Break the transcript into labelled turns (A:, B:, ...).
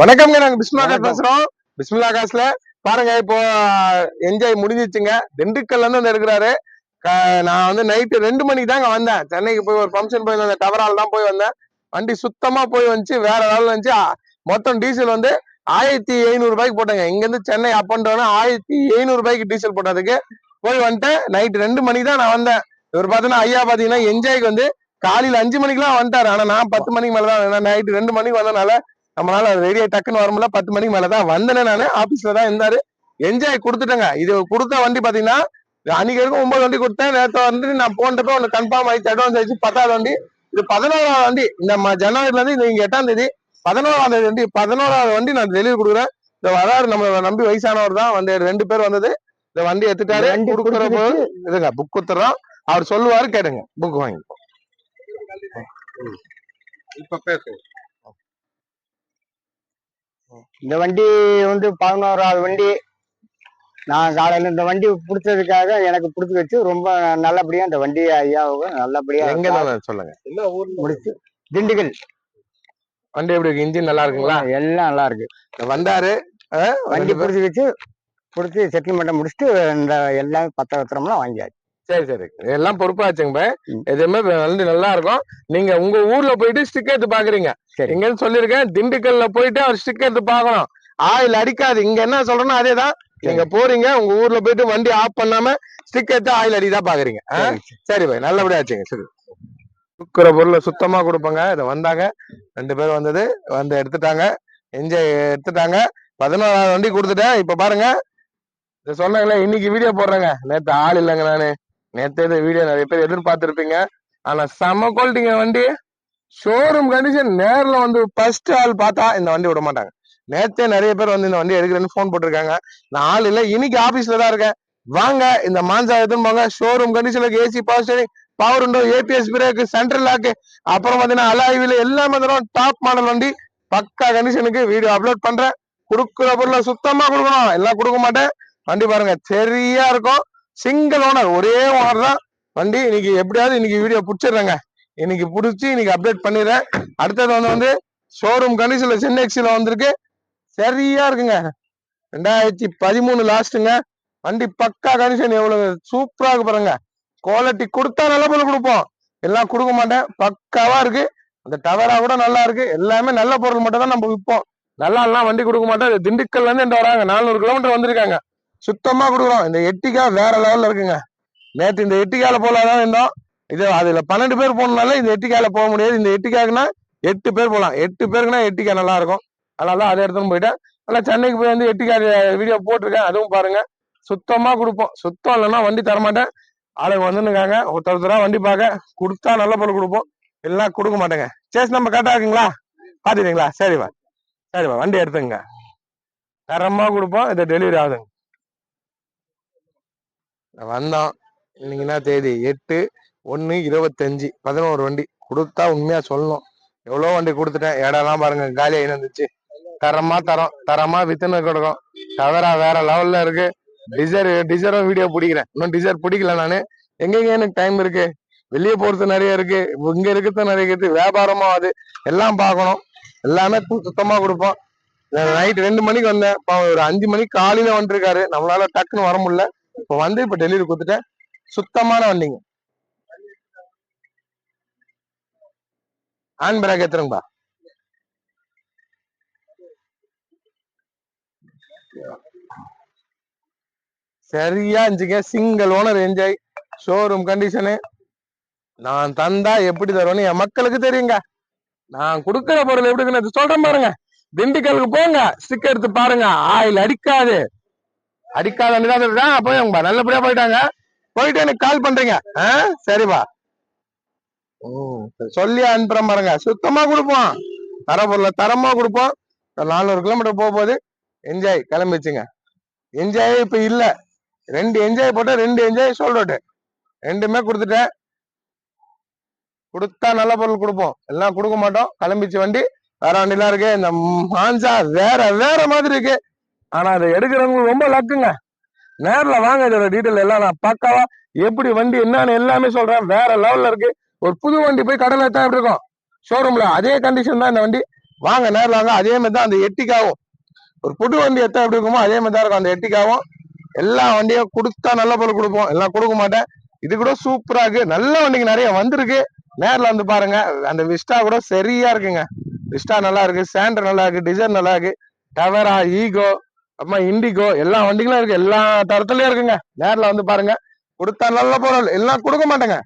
A: வணக்கம்ங்க நாங்க பிஸ்மிலா. பேசுறோம். பிஸ்மிலா காஸ்ல பாருங்க இப்போ என்ஜாய் முடிஞ்சிச்சுங்க. திண்டுக்கல்ல இருந்து வந்து இருக்கிறாரு நான் வந்து நைட்டு ரெண்டு மணிக்கு தாங்க வந்தேன். சென்னைக்கு போய் ஒரு ஃபங்க்ஷன் போய் வந்தேன் டவரால் தான் போய் வந்தேன். வண்டி சுத்தமா போய் வந்துச்சு வேற லெவல் வந்துச்சு. மொத்தம் டீசல் வந்து ஆயிரத்தி எழுநூறு ரூபாய்க்கு போட்டேங்க. இங்க இருந்து சென்னை அப் அண்ட் டவுன் ஆயிரத்தி எழுநூறு ரூபாய்க்கு டீசல் போட்டதுக்கு போய் வந்துட்டேன். நைட் ரெண்டு மணிக்கு தான் நான் வந்தேன். இவர் பார்த்தீங்கன்னா ஐயா பாத்தீங்கன்னா என்ஜாய்க்கு வந்து காலையில அஞ்சு மணிக்கெல்லாம் வந்துட்டாரு. ஆனா நான் பத்து மணிக்கு மேல தான் நைட்டு ரெண்டு மணிக்கு வந்தனால நம்மளால ரெடியா டக்குன்னு வர முடியல பத்து மணிக்கு மேலதான் வந்தேனே நானு. ஆபீஸ்ல தான் இருந்தாரு. என்ஜாய் கொடுத்துட்டேங்க. இது கொடுத்த வண்டி பாத்தீங்கன்னா அன்னைக்கு வரைக்கும் ஒன்பது வண்டி கொடுத்தேன். நேற்று வந்து நான் போன்றப்ப ஒன்று கன்ஃபார்ம் ஆயிடுச்சு அட்வான்ஸ் ஆயிடுச்சு. பத்தாவது வண்டி. இது பதினோராவது வண்டி. இந்த ம- ஜனவரில இருந்து இது இங்க எட்டாம் தேதி. பதினோராம் தேதி வண்டி பதினோராவது வண்டி நான் டெலிவரி கொடுக்குறேன். இந்த வராரு நம்மள நம்பி வயசானவர் தான். வந்து ரெண்டு பேர் வந்தது. இந்த வண்டி எடுத்துட்டாரு.
B: இந்த
A: கொடுக்குற போது இதுங்க புக் குத்துறோம் அவர் சொல்லுவாரு கேட்டுங்க புக் வாங்கி இப்ப பேசு.
B: இந்த வண்டி வந்து பதினோராவது வண்டி. நான் காலையில இந்த வண்டி பிடிச்சதுக்காக எனக்கு பிடிச்சி வச்சு ரொம்ப நல்லபடியா இந்த வண்டி ஐயாவுக்கு நல்லபடியா
A: எங்க சொல்லுங்க.
B: முடிச்சு. திண்டுக்கல்.
A: வண்டி எப்படி இருக்கு? இன்ஜின் நல்லா இருக்குங்களா?
B: எல்லாம் நல்லா இருக்கு.
A: வந்தாரு
B: வண்டி பிடிச்சி வச்சு பிடிச்சி செட்டில்மெண்ட்டை முடிச்சுட்டு இந்த எல்லாமே பத்த பத்திரம்லாம் வாங்கியாச்சு.
A: சரி சரி. எல்லாம் பொறுப்பாச்சுங்க. எதுவுமே வண்டி நல்லா இருக்கும் நீங்க உங்க ஊர்ல போயிட்டு ஸ்டிக் எடுத்து பாக்குறீங்க.
B: சரி.
A: இங்க சொல்லிருக்கேன் திண்டுக்கல்ல போயிட்டு அவர் ஸ்டிக் எடுத்து பார்க்கணும். ஆயில் அடிக்காது. இங்க என்ன சொல்றேன்னா அதேதான். நீங்க போறீங்க உங்க ஊர்ல போயிட்டு வண்டி ஆஃப் பண்ணாம ஸ்டிக் எடுத்து ஆயில் அடிதான் பாக்குறீங்க. ஆ?
B: சரி.
A: சரி. பை நல்லபடியா ஆச்சுங்க சரி. கொடுக்குற பொருளை சுத்தமா கொடுப்பாங்க. இதை வந்தாங்க. ரெண்டு பேரும் வந்தது வந்து எடுத்துட்டாங்க. என்ஜாய் எடுத்துட்டாங்க. பதினோராவது வண்டி கொடுத்துட்டேன். இப்ப பாருங்க. இதை சொன்னாங்களே இன்னைக்கு வீடியோ போடுறேங்க. நேத்து ஆள் இல்லைங்க நானு. நேத்தே இந்த வீடியோ நிறைய பேர் எதிர்பார்த்திருப்பீங்க. ஆனா செம குவாலிட்டிங்க வண்டி. ஷோரூம் கண்டிஷன் நேர்ல வந்து ஃபர்ஸ்ட் ஆள் பார்த்தா இந்த வண்டி விட மாட்டாங்க. நேத்தே நிறைய பேர் வந்து இந்த வண்டி எடுக்கிறேன்னு ஃபோன் போட்டிருக்காங்க. நான் ஆள் இல்ல இன்னைக்கு ஆபீஸ்ல தான் இருக்கேன். வாங்க இந்த மாஞ்சா எடுத்துன்னு போங்க. ஷோரூம் கண்டிஷனுக்கு ஏசி பவர் ஸ்டேரிங் பவர் உண்டோ ஏபிஎஸ் பிரேக்கு சென்ட்ரல் லாக்கு அப்புறம் பாத்தீங்கன்னா அலாய்வில் எல்லாமே தரும் டாப் மாடல் வண்டி. பக்கா கண்டிஷனுக்கு வீடியோ அப்லோட் பண்றேன். கொடுக்குற பொருளை சுத்தமா கொடுக்கணும். எல்லாம் கொடுக்க மாட்டேன். வண்டி பாருங்க சரியா இருக்கும். சிங்கிள் ஓனர் ஒரே ஓனர் தான். வண்டி இன்னைக்கு எப்படியாவது இன்னைக்கு வீடியோ பிடிச்சிடுறேங்க. இன்னைக்கு பிடிச்சி இன்னைக்கு அப்டேட் பண்ணிடுறேன். அடுத்தது வந்து வந்து ஷோரூம் கண்டிஷன்ல சென்னை வந்திருக்கு. சரியா இருக்குங்க. ரெண்டாயிரத்தி பதிமூணு லாஸ்ட்டுங்க வண்டி பக்கா கண்டிஷன் எவ்வளவு சூப்பரா இருக்கு பாருங்க. குவாலிட்டி கொடுத்தா நல்ல பொருள் கொடுப்போம். எல்லாம் கொடுக்க மாட்டேன். பக்காவா இருக்கு. அந்த டவரா கூட நல்லா இருக்கு. எல்லாமே நல்ல பொருள் மட்டும் தான் நம்ம விற்போம் நல்லா எல்லாம் வண்டி கொடுக்க மாட்டோம். திண்டுக்கல்ல இருந்து வராங்க. நானூறு கிலோமீட்டர் வந்திருக்காங்க. சுத்தமா கொடுக்குறோம் இந்த எட்டிக்கா வேற லெவல்ல இருக்குங்க. நேற்று இந்த எட்டிக்கால போலாதான் இருந்தோம் இது அதுல பன்னெண்டு பேர் போனனால இந்த எட்டிக்கால போக முடியாது. இந்த எட்டிக்காக்குன்னா எட்டு பேர் போகலாம் எட்டு பேருக்குன்னா எட்டிக்கா நல்லா இருக்கும். அதனால தான் அதை எடுத்துன்னு போயிட்டேன். நல்லா சென்னைக்கு போய் வந்து எட்டிக்கா வீடியோ போட்டிருக்கேன். அதுவும் பாருங்க. சுத்தமா கொடுப்போம். சுத்தம் இல்லைன்னா வண்டி தரமாட்டேன். ஆளுங்க வந்துருக்காங்க ஒருத்தர் ஒருத்தரா வண்டி பார்க்க. கொடுத்தா நல்ல பொருள் கொடுப்போம். எல்லாம் கொடுக்க மாட்டேங்க. சேஸ் நம்ம கரெக்டா இருக்குங்களா? பாத்துட்டீங்களா சரிப்பா. சரிப்பா. வண்டி எடுத்துங்க தரமா கொடுப்போம். இதை டெலிவரி ஆகுதுங்க. வந்தோம் இன்னைக்கு என்ன தேதி? எட்டு ஒன்னு இருபத்தஞ்சு பதினோரு வண்டி. கொடுத்தா உண்மையா சொல்லணும். எவ்வளவு வண்டி கொடுத்துட்டேன்? இடம்லாம் பாருங்க காலி இருந்துச்சு. தரமா தரோம். தரமா வித்துன்னு கொடுக்கும் தவறா வேற லெவல்ல இருக்கு. டிசர் டிசரும் வீடியோ பிடிக்கிறேன். இன்னும் டிசைர் பிடிக்கல நானு. எங்கெங்க எனக்கு டைம் இருக்கு? வெளியே போறது நிறைய இருக்கு. இங்க இருக்கிறது நிறைய இருக்குது வியாபாரமா அது. எல்லாம் பார்க்கணும். எல்லாமே சுத்தமா கொடுப்போம். நைட் ரெண்டு மணிக்கு வந்தேன். இப்போ ஒரு அஞ்சு மணிக்கு காலையில வந்துருக்காரு. நம்மளால டக்குன்னு வர முடியல. இப்போ வந்து இப்போ டெலிவரி கொடுத்துட்டேன். சுத்தமான வண்டிங்க. ஹேண்ட் பிராக் எத்தனைப்பா சரியா இருந்துச்சுங்க. Single owner enjoy. Showroom condition. நான் தந்தா எப்படி தருவேன்னு என் மக்களுக்கு தெரியுங்க. நான் கொடுக்குற பொருள் எப்படி சொல்றேன் பாருங்க. திண்டுக்கலுக்கு போங்க. ஸ்டிக் எடுத்து பாருங்க. ஆயில் அடிக்காது. அடிக்காத வண்டி தான் போய் நல்லபடியா போயிட்டாங்க. போயிட்டு எனக்கு கால் பண்றீங்க. ஆஹ் சரிப்பா. ம், சொல்லி அனுப்புற பாருங்க. சுத்தமா கொடுப்போம். தர பொருளை தரமா கொடுப்போம். நானூறு கிலோமீட்டர் போக போகுது என்ஜாய் கிளம்பிச்சுங்க என்ஜாய் இப்ப இல்ல. ரெண்டு என்ஜாய் போட்டு ரெண்டு என்ஜாய் சொல்றோட்டு ரெண்டுமே கொடுத்துட்டேன். கொடுத்தா நல்ல பொருள் கொடுப்போம். எல்லாம் கொடுக்க மாட்டோம். கிளம்பிச்சு வண்டி. வேற வண்டிலாம் இருக்கு. இந்த மாஞ்சா வேற வேற மாதிரி இருக்கு. ஆனா அதை எடுக்கிறவங்களுக்கு ரொம்ப லக்குங்க. நேர்ல வாங்க இதோட டீட்டெயில் எல்லாம். நான் பக்காவா எப்படி வண்டி என்னன்னு எல்லாமே சொல்றேன். வேற லெவல்ல இருக்கு. ஒரு புது வண்டி போய் கடல எடுத்தா எப்படி இருக்கும்? ஷோரூம்ல அதே கண்டிஷன் தான் இந்த வண்டி. வாங்க நேரில் வாங்க. அதே மாதிரி தான் அந்த எட்டிக்காவும். ஒரு புது வண்டி எத்தனை எப்படி இருக்குமோ அதே மாதிரி தான் இருக்கும். அந்த எட்டிக்காவும். எல்லா வண்டியும் கொடுத்தா நல்ல பொருள் கொடுப்போம். எல்லாம் கொடுக்க மாட்டேன். இது கூட சூப்பரா இருக்கு. நல்ல வண்டிங்க நிறைய வந்திருக்கு. நேர்ல வந்து பாருங்க. அந்த விஸ்டா கூட சரியா இருக்குங்க. விஸ்டா நல்லா இருக்கு. சாண்டர் நல்லா இருக்கு. டிசைன் நல்லா இருக்கு. டவரா ஈகோ அப்புறமா இண்டிகோ எல்லா வண்டிகளும் இருக்கு. எல்லா தரத்துலயும் இருக்குங்க. நேரில் வந்து பாருங்க. கொடுத்தா நல்ல பொருள். எல்லாம் கொடுக்க மாட்டேங்க.